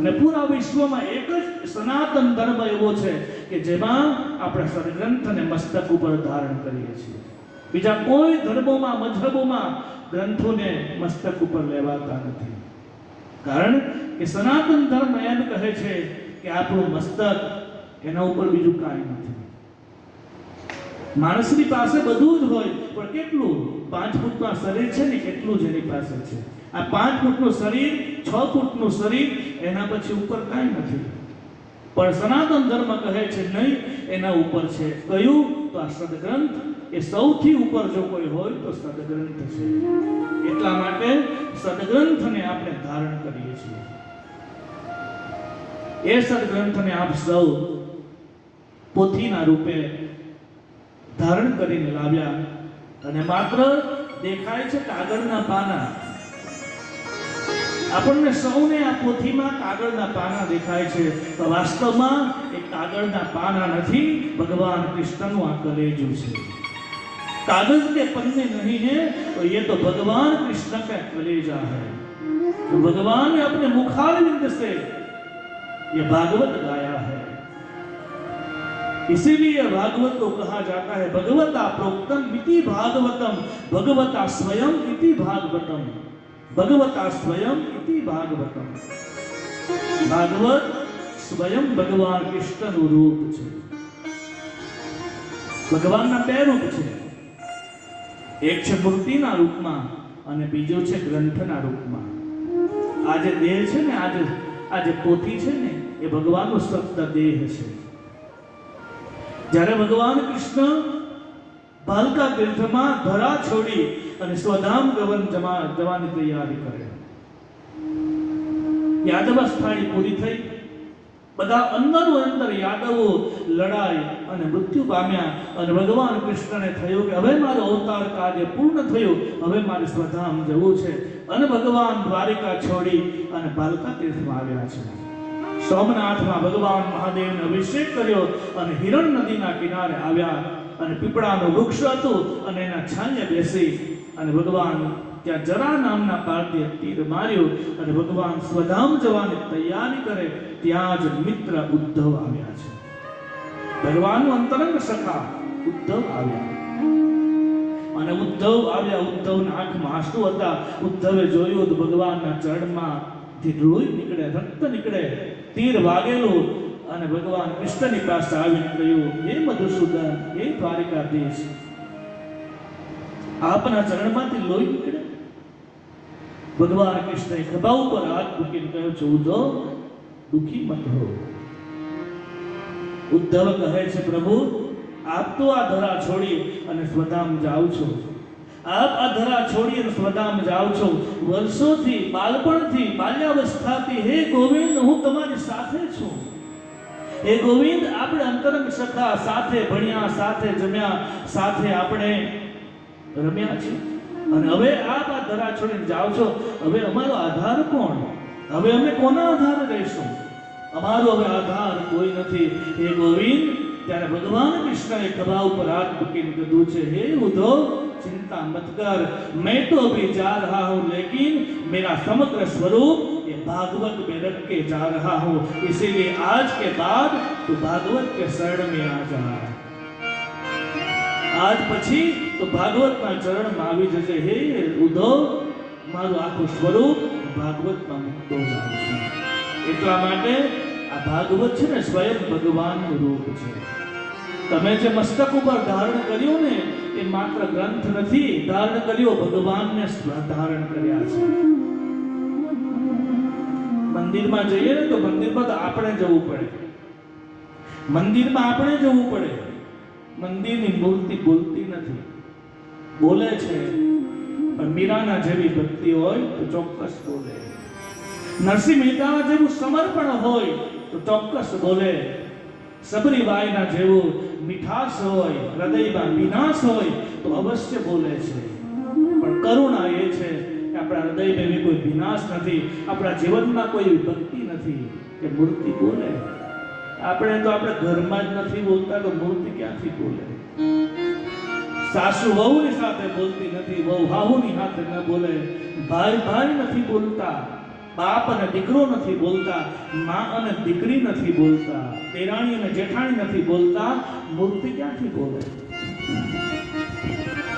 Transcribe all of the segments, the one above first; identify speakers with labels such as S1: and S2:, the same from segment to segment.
S1: અને પૂરા વિશ્વમાં એક જ સનાતન ધર્મ એવો છે કે જેમાં આપણે સદગ્રંથને મસ્તક ઉપર ધારણ કરીએ છીએ. બીજા કોઈ ધર્મોમાં, મજહબોમાં ગ્રંથોને મસ્તક ઉપર લેવાતા નથી. કારણ કે સનાતન ધર્મ એમ કહે છે કે આપણું મસ્તક એના ઉપર બીજું કાંઈ નથી. માણસની પાસે બધું જ હોય, પણ કેટલું? પાંચ ફૂટમાં શરીર છે ને, કેટલું જ એની પાસે છે? આ પાંચ ફૂટનું શરીર, છ ફૂટનું શરીર, એના પછી ઉપર કાંઈ નથી. પણ સનાતન ધર્મ કહે છે, નહીં, એના ઉપર છે. કયું? તો આ સદગ્રંથ. એ સૌથી ઉપર જો કોઈ હોય, તો સદગ્રંથ છે. એટલા માટે સદગ્રંથને આપણે ધારણ કરીએ છીએ. એ સદગ્રંથને આપ સૌ પોથીના રૂપે ધારણ કરીને લાવ્યા. અને માત્ર દેખાય છે કાગળના પાના આપણને સૌને આ પોથીમાં કાગળના પાના દેખાય છે તો વાસ્તવમાં એ કાગળના પાના નથી ભગવાન કૃષ્ણનું આ કલેજું છે कागज के पन्ने नहीं है तो ये तो भगवान कृष्ण का कलेजा है तो भगवान ने अपने मुखारविंद से ये भागवत गाया है इसीलिए भागवत को कहा जाता है भगवता प्रोक्तम इति भागवतम भगवता स्वयं इति भागवतम ભગવતા સ્વયં ઇતિ ભાગવતમ ભાગવત સ્વયં ભગવાન કૃષ્ણનું રૂપ છે ભગવાનના બે રૂપ છે। એક છે મૂર્તિના રૂપમાં અને બીજો છે ગ્રંથના રૂપમાં આ જે દેહ છે ને આજે આ જે પોથી છે ને એ ભગવાનનો શબ્દ દેહ છે। જ્યારે ભગવાન કૃષ્ણ બાલકા તીર્થમાં ધરા છોડી અને સ્વધામ ગવન જમા જવાની તૈયારી કરે. યાદવસ્થાની પૂરી થઈ. બધા અંદરો અંદર યાદવો લડાઈ અને મૃત્યુ પામ્યા અને ભગવાન કૃષ્ણને થયું કે હવે મારો અવતાર કાર્ય પૂર્ણ થયું, હવે મારે સ્વધામ જવું છે. અને ભગવાન દ્વારિકા છોડી અને બાલકા તીર્થમાં આવ્યા છે. સોમનાથમાં ભગવાન મહાદેવને અભિષેક કર્યો અને હિરણ નદીના કિનારે આવ્યા. અને પીપળાનું વૃક્ષ હતું અને એના છાંયે બેસી અને ભગવાન ત્યાં જરા નામના પાર્થીએ તીર માર્યું અને ભગવાન સ્વધામ જવાની તૈયારી કરે ત્યાં જ મિત્ર ઉદ્ધવ આવ્યા છે. ભગવાનનું અંતરંગ સખા ઉદ્ધવ આવ્યા. અને ઉદ્ધવ આવ્યા, ઉદ્ધવના આંખમાં આંસુ હતા. ઉદ્ધવે જોયું તો ભગવાનના ચરણમાં થી લોહી નીકળે, રક્ત નીકળે, તીર વાગેલું. અને ભગવાન કૃષ્ણની પાસે આવીને કહ્યું, હે મધુસૂદન, હે દ્વારિકાધીશ, આપના ચરણમાંથી લોહી નીકળે? ભગવાન કૃષ્ણએ ખભા ઉપર હાથ મૂકીને કહ્યું, છે ઉદ્ધવ, દુઃખી મત હો. ઉદ્ધવ કહે છે, પ્રભુ, આપ તો આ ધરા છોડી અને સ્વધામ જાઓ છો. આપ આ ધરા છોડી અને સ્વધામ જાઓ છો. વર્ષોથી, બાળપણથી, બાલ્યાવસ્થાથી, હે ગોવિંદ, હું તમારી સાથે છું. એ ગોવિંદ આપણે અંતરંગ સખા સાથે ભણ્યા, સાથે જમ્યા, સાથે આપણે રમ્યા છીએ. અને હવે આપ આ ધરા છોડીને જાઓ છો. હવે અમારો આધાર કોણ? હવે અમે કોના આધાર રહીશું? અમારો હવે આધાર કોઈ નથી. એ ગોવિંદ, ત્યારે ભગવાન કૃષ્ણએ ખભા ઉપર હાથ મૂકીને કીધું છે, હે ઉદ્ધવ, ચિંતા મત કર. મેં તો અભી જા રહા હું લેકિન મેરા સમગ્ર સ્વરૂપ એ ભાગવત में रख के जा रहा हूं इसीलिए आज के बाद तू भागवत के शरण में आ जा આજ પછી તો ભાગવતના ચરણમાં આવી જશે હે ઉદ્ધવ મારું આખું સ્વરૂપ ભાગવતમાં મૂકતો જાઉં છું એટલા માટે આ ભાગવત છે ને સ્વયં ભગવાનનું રૂપ છે તમે જે મસ્તક ઉપર ધારણ કર્યું ને એ માત્ર ગ્રંથ નથી ધારણ કર્યો ભગવાનને સ્વ- ધારણ કર્યા છે મંદિરમાં જઈએ ને તો મંદિરમાં તો આપણે જવું પડે. મંદિરમાં આપણે જવું પડે. મંદિરની મૂર્તિ બોલતી નથી. બોલે છે, પણ મીરાના જેવી ભક્તિ હોય તો ચોક્કસ બોલે. નરસિંહ મહેતાના જેવું સમર્પણ હોય તો ચોક્કસ બોલે. સબરીબાઈના જેવું મીઠાશ હોય, હૃદયમાં વિનાશ હોય તો અવશ્ય બોલે છે. પણ કરુણા એ છે આપણા હૃદયમાં કોઈ વિનાશ નથી, આપણા જીવનમાં કોઈ ભક્તિ નથી કે મૂર્તિ બોલે. આપણે તો આપણે ઘરમાં જ નથી બોલતા તો મૂર્તિ ક્યાંથી બોલે? સાસુ વહુની સાથે બોલતી નથી, વહુ હાહુની સાથે ન બોલે. ભાઈ ભાઈ નથી બોલતા, બાપ અને દીકરો નથી બોલતા, મા અને દીકરી નથી બોલતા, દેરાણી અને જેઠાણી નથી બોલતા, મૂર્તિ ક્યાંથી બોલે?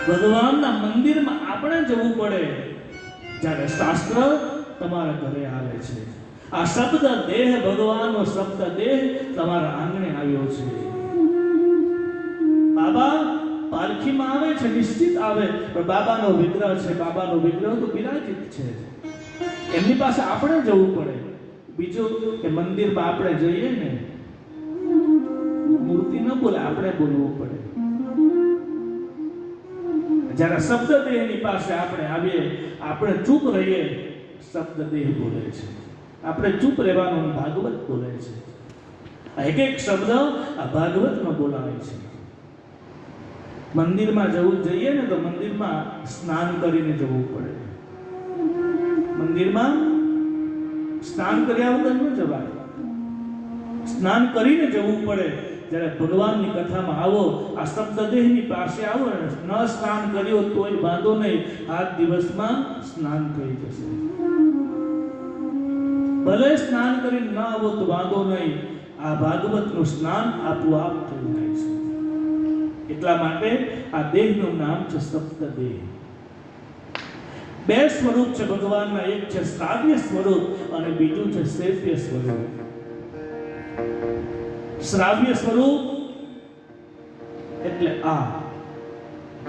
S1: ભગવાનના મંદિરમાં આપણે જવું પડે. જ્યારે શાસ્ત્ર તમારા ઘરે આવે છે. આ શબ્દ દેહ ભગવાનનો શબ્દ દેહ તમારા આંગણે આવ્યો છે. બાબા પાલખીમાં આવે છે, નિશ્ચિત આવે, પણ બાબાનો વિગ્રહ છે, બાબાનો વિગ્રહ તો બિરાજિત છે. એમની પાસે આપણે જવું પડે. બીજું કે મંદિરમાં આપણે જઈએ ને, મૂર્તિ ન બોલે, આપણે બોલવું પડે. જ્યારે શબ્દ દેહની પાસે આપણે આવીએ, આપણે ચૂપ રહીએ શબ્દ દેહ બોલે છે. આપણે ચૂપ રહેવાનું ભાગવત બોલે છે. એક એક શબ્દ આ ભાગવતમાં બોલાવે છે. મંદિરમાં જવું જઈએ ને તો મંદિરમાં સ્નાન કરીને જવું પડે. મંદિરમાં સ્નાન કર્યા વગર ન જવાય. સ્નાન કરીને જવું પડે. જ્યારે ભગવાનની કથામાં આવો, આ શબ્દદેહની પાસે આવો ને ન સ્નાન કર્યો તોય વાંધો નહીં. આ દિવસમાં સ્નાન થઈ જશે. ભલે સ્નાન કરીને ન આવો તો વાંધો નહીં. આ ભાગવતનું સ્નાન આપોઆપ થઈ જાય છે. એટલા માટે આ દેહનું નામ છે સપ્તદેહ. બે સ્વરૂપ છે ભગવાનના એક છે શ્રાવ્ય સ્વરૂપ અને બીજું છે સેવ્ય સ્વરૂપ. શ્રાવ્ય સ્વરૂપ એટલે આ,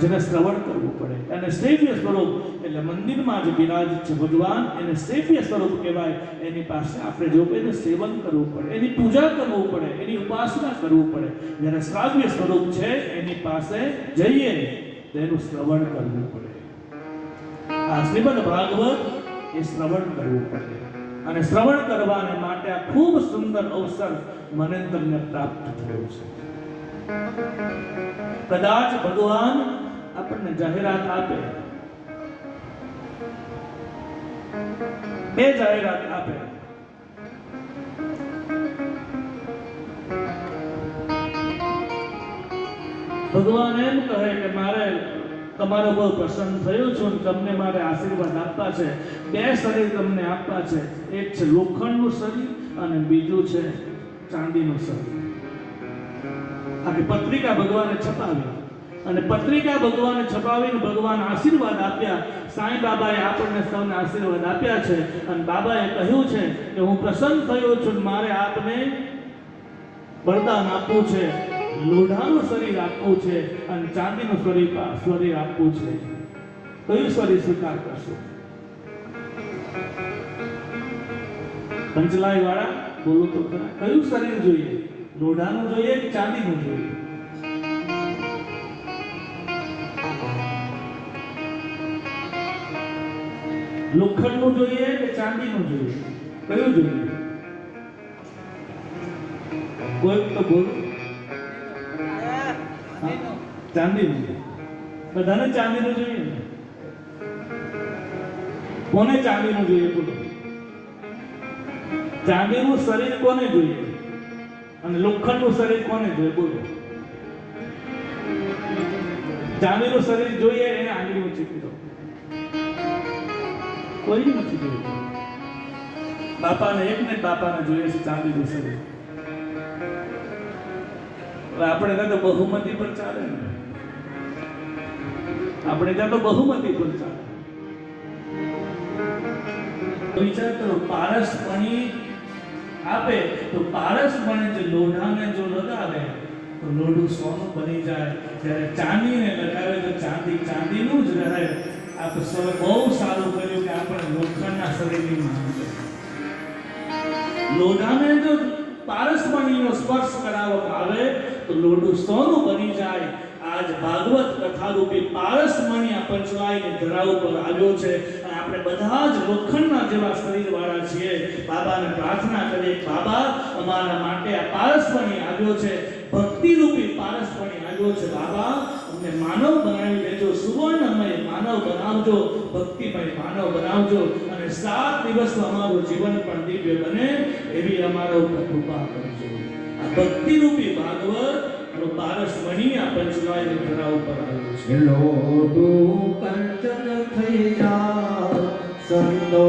S1: જેને શ્રવણ કરવું પડે. અને સેવ્ય સ્વરૂપ એટલે મંદિરમાં જે બિરાજ છે ભગવાન, એને સેવ્ય સ્વરૂપ કહેવાય. એની પાસે આપણે જો એને સેવન કરવું પડે, એની પૂજા કરવું પડે, એની ઉપાસના કરવું પડે. જ્યારે શ્રાવ્ય સ્વરૂપ છે, એની પાસે જઈએ, તો એનું શ્રવણ કરવું પડે. આ શ્રીમદ ભાગવત એ શ્રવણ કરવું પડે. અને શ્રવણ કરવાને માટે આ ખૂબ સુંદર અવસર મને તમને પ્રાપ્ત થયો છે. કદાચ ભગવાન આપણને જાહેરાત આપે. બે જાહેરાત આપે. ભગવાન એમ કહે કે મારે તમારો બહુ પ્રસન્ન થયો છું અને તમને મારે આશીર્વાદ આપવા છે? બે શરીર તમને આપવા છે. એક છે લોખંડનું શરીર અને બીજું છે ચાંદીનું શરીર. આખી પત્રિકા ભગવાને છપાવી. અને પત્રિકા ભગવાને છપાવીને ભગવાન આશીર્વાદ આપ્યા. સાંઈ બાબાએ આપણને સૌને આશીર્વાદ આપ્યા છે. અને બાબાએ કહ્યું છે કે હું પ્રસન્ન થયો છું મારે આપને વરદાન આપવું છે. લોઢાનું શરીર આપવું છે અને ચાંદીનું શરીર શરીર આપવું છે. કયું શરીર સ્વીકાર કરશો? પંચલાય વાળા બોલો તો કયું શરીર જોઈએ? લોઢાનું જોઈએ કે ચાંદીનું જોઈએ? લોખંડનું જોઈએ કે ચાંદીનું જોઈએ? કયું જોઈએ? કોઈ તો બોલો. ચાંદીનું બધાને ચાંદીનું જોઈએ કોને કોને ચાંદીનું જોઈએ બોલો. ચાંદીનું શરીર કોને જોઈએ? અને લોખંડનું શરીર કોને જોઈએ બોલો. ચાંદીનું શરીર જોઈએ એને આંગળીઓ ચીપી દો કોઈ નથી જોયું બાપાને એક ને બાપાને જોઈએ છે ચાંદીનું શરીર. આપણે તો બહુમતી પર ચાલે ને. આપણે ત્યાં તો બહુમતી પણ ચાલે. વિચાર કરો પારસપણી આપે તો પારસપણે જે લોઢાને જો લગાવે, તો લોઢું સોનું બની જાય. જ્યારે ચાંદીને લગાવે તો ચાંદી ચાંદીનું જ રહે. તો સર બહુ સારું કર્યું કે આપણે લોખંડના શરીરની માન લોઢાને જો પારસમણીનો સ્પર્શ કરાવવામાં આવે, તો લોઢું સોનું આજ ભાગવત કથા રૂપી પારસમણી આ પંચવાઈને ધરા ઉપર આવ્યો છે. અને આપણે બધા જ લોખંડના જેવા શરીર વાળા છીએ. બાબાને પ્રાર્થના કરીએ, બાબા, અમારા માટે આ પારસમણી આવ્યો છે. ભક્તિ રૂપી પારસમણી આવ્યો છે. બાબા, અમને માનવ બનાવી દેજો. સુવર્ણમય માનવ બનાવજો. ભક્તિમય માનવ બનાવજો. અને સાત દિવસનું અમારું જીવન પણ દિવ્ય બને એવી અમારા ઉપર કૃપા કરજો. ભક્તિ રૂપી ભાગવત નો પારસ મણી આ પંચરાય ધરા ઉપર આવ્યો છે.
S2: લોટું કંચન થઈ જા સંતો